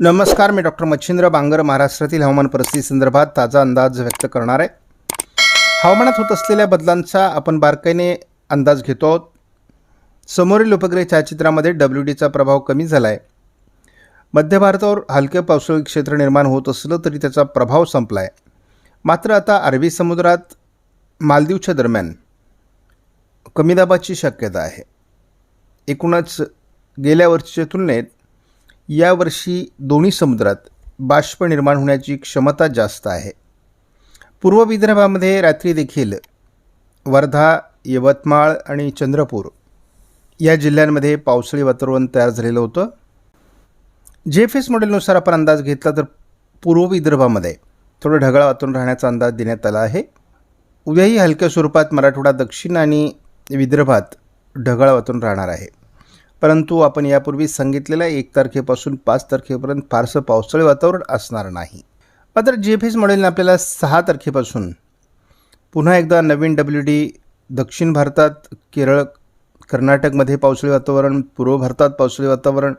नमस्कार मी डॉक्टर मच्छिंद्र बांगर महाराष्ट्रातील हवामान परिस्थिती संदर्भात ताजा अंदाज व्यक्त करणार आहे. हवामानात होत असलेल्या बदलांचा आपण बारकाईने अंदाज घेतो आहोत. समोरील उपग्रह छायाचित्रामध्ये डब्ल्यू डीचा प्रभाव कमी झाला आहे मध्य भारतावर हलके पावसाळी क्षेत्र निर्माण होत असलं तरी त्याचा प्रभाव संपला आहे मात्र आता अरबी समुद्रात मालदीवच्या दरम्यान कमी दाबाची शक्यता आहे. एकूणच गेल्या वर्षीच्या तुलनेत यावर्षी दोन्ही समुद्रात बाष्प निर्माण होण्याची क्षमता जास्त आहे. पूर्व विदर्भामध्ये रात्री देखील वर्धा यवतमाळ आणि चंद्रपूर या जिल्ह्यांमध्ये पावसाळी वातावरण तयार झालेलं होतं. जे एफ एस मॉडेलनुसार आपण अंदाज घेतला तर पूर्व विदर्भामध्ये थोडं ढगाळ वातावरण राहण्याचा अंदाज देण्यात आला आहे. उद्याही हलक्या स्वरूपात मराठवाडा दक्षिण आणि विदर्भात ढगाळ वातावरण राहणार आहे. परंतु आपण यापूर्वी सांगितलेल्या एक तारखेपासून पाच तारखेपर्यंत फारसं पावसाळी वातावरण असणार नाही. मात्र जी एफ एस मॉडेलने आपल्याला सहा तारखेपासून पुन्हा एकदा नवीन डब्ल्यू डी दक्षिण भारतात केरळ कर्नाटकमध्ये पावसाळी वातावरण पूर्व भारतात पावसाळी वातावरण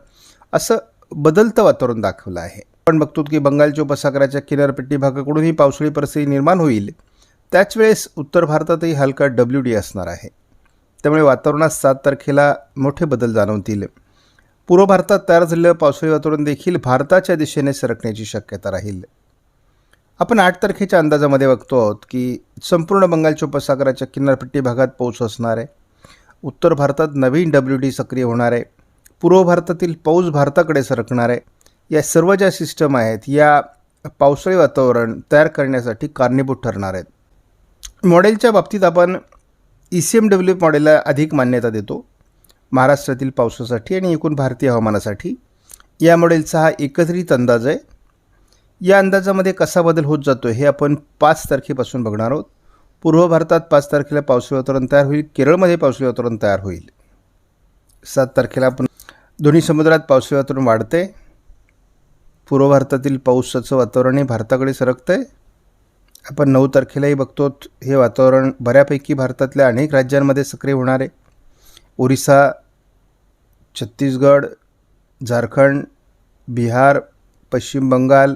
असं बदलतं वातावरण दाखवलं आहे. आपण बघतो की बंगालच्या उपसागराच्या किनारपट्टी भागाकडूनही पावसाळी परिस्थिती निर्माण होईल. त्याच वेळेस उत्तर भारतातही हलका डब्ल्यू डी असणार आहे. त्यामुळे वातावरणात सात तारखेला मोठे बदल जाणवतील. पूर्व भारतात तयार झालेलं पावसाळी वातावरण देखील भारताच्या दिशेने सरकण्याची शक्यता राहील. आपण आठ तारखेच्या अंदाजामध्ये बघतो आहोत की संपूर्ण बंगालच्या उपसागराच्या किनारपट्टी भागात पाऊस असणार आहे. उत्तर भारतात नवीन डब्ल्यू डी सक्रिय होणार आहे. पूर्व भारतातील पाऊस भारताकडे सरकणार आहे. या सर्व ज्या सिस्टम आहेत या पावसाळी वातावरण तयार करण्यासाठी कारणीभूत ठरणार आहेत. मॉडेलच्या बाबतीत आपण ई सी एम डब्ल्यू मॉडेलला अधिक मान्यता देतो. महाराष्ट्रातील पावसासाठी आणि एकूण भारतीय हवामानासाठी. या मॉडेलचा हा एकत्रित अंदाज आहे. या अंदाजामध्ये कसा बदल होत जातो हे आपण पाच तारखेपासून बघणार आहोत. पूर्व भारतात पाच तारखेला पावसाळी वातावरण तयार होईल. केरळमध्ये पावसाळी वातावरण तयार होईल. सात तारखेला आपण दोन्ही समुद्रात पावसाळी वातावरण वाढते पूर्व भारतातील पावसाचं वातावरणही भारताकडे सरकतं आहे आपण नऊ तारखेलाही बघतो हे वातावरण बऱ्यापैकी भारतातल्या अनेक राज्यांमध्ये सक्रिय होणार आहे. ओरिसा छत्तीसगड झारखंड बिहार पश्चिम बंगाल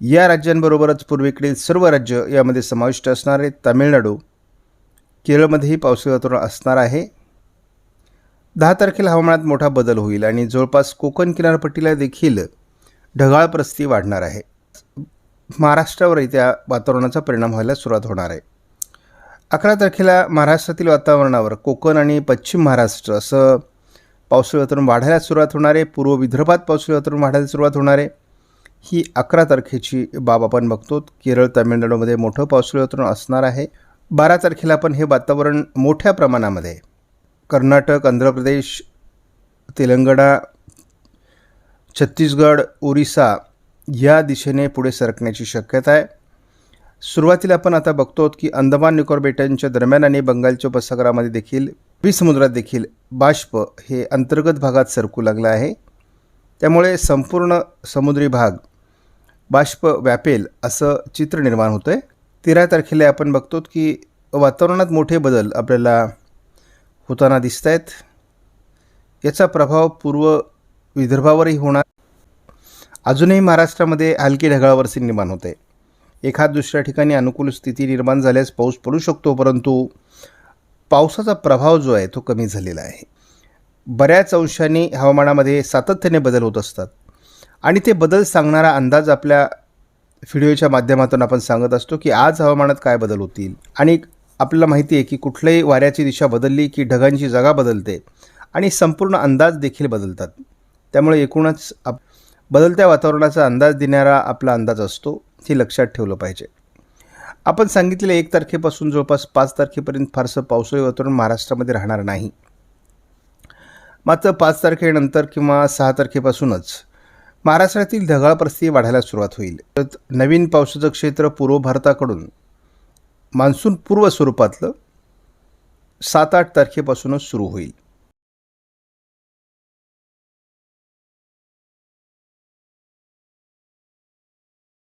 या राज्यांबरोबरच पूर्वेकडील सर्व राज्य यामध्ये समाविष्ट असणार तामिळनाडू केरळमध्येही पावसाळी वातावरण असणार आहे. दहा तारखेला हवामानात मोठा बदल होईल आणि जवळपास कोकण किनारपट्टीला देखील ढगाळ परिस्थिती वाढणार आहे. महाराष्ट्रावरही त्या वातावरणाचा परिणाम व्हायला सुरुवात होणार आहे. अकरा तारखेला महाराष्ट्रातील वातावरणावर कोकण आणि पश्चिम महाराष्ट्र असं पावसाळी वातावरण वाढायला सुरुवात होणार आहे. पूर्व विदर्भात पावसाळी वातावरण वाढायला सुरुवात होणार आहे. ही अकरा तारखेची बाब आपण बघतो. केरळ तामिळनाडूमध्ये मोठं पावसाळी वातावरण असणार आहे. बारा तारखेला आपण हे वातावरण मोठ्या प्रमाणामध्ये कर्नाटक आंध्र प्रदेश तेलंगणा छत्तीसगड ओरिसा या दिशेने पुढे सरकण्याची शक्यता आहे. सुरुवातीला आपण आता बघतो की अंदमान निकोबार बेटांच्या दरम्यान आणि बंगालच्या उपसागरामध्ये देखील बी समुद्रात देखील बाष्प हे अंतर्गत भागात सरकू लागलं आहे. त्यामुळे संपूर्ण समुद्री भाग बाष्प व्यापेल असं चित्र निर्माण होतं आहे तेरा तारखेला आपण बघतो की वातावरणात मोठे बदल आपल्याला होताना दिसत आहेत याचा प्रभाव पूर्व विदर्भावरही होणार अजूनही महाराष्ट्रामध्ये हलकी ढगाळवरसी निर्माण होते. एखाद दुसऱ्या ठिकाणी अनुकूल स्थिती निर्माण झाल्यास पाऊस पडू शकतो परंतु पावसाचा प्रभाव जो आहे तो कमी झालेला आहे. बऱ्याच अंशांनी हवामानामध्ये सातत्याने बदल होत असतात. आणि ते बदल सांगणारा अंदाज आपल्या व्हिडिओच्या माध्यमातून आपण सांगत असतो की आज हवामानात काय बदल होतील. आणि आपल्याला माहिती आहे की कुठल्याही वाऱ्याची दिशा बदलली की ढगांची जागा बदलते. आणि संपूर्ण अंदाज देखील बदलतात. त्यामुळे एकूणच आप बदलत्या वातावरणाचा अंदाज देणारा आपला अंदाज असतो हे लक्षात ठेवलं पाहिजे. आपण सांगितलेलं एक तारखेपासून जवळपास पाच तारखेपर्यंत फारसं पावसाळी वातावरण महाराष्ट्रामध्ये राहणार नाही. मात्र पाच तारखेनंतर किंवा सहा तारखेपासूनच महाराष्ट्रातील ढगाळ परिस्थिती वाढायला सुरुवात होईल. तर नवीन पावसाचं क्षेत्र पूर्व भारताकडून मान्सून पूर्व स्वरूपातलं सात आठ तारखेपासूनच सुरू होईल.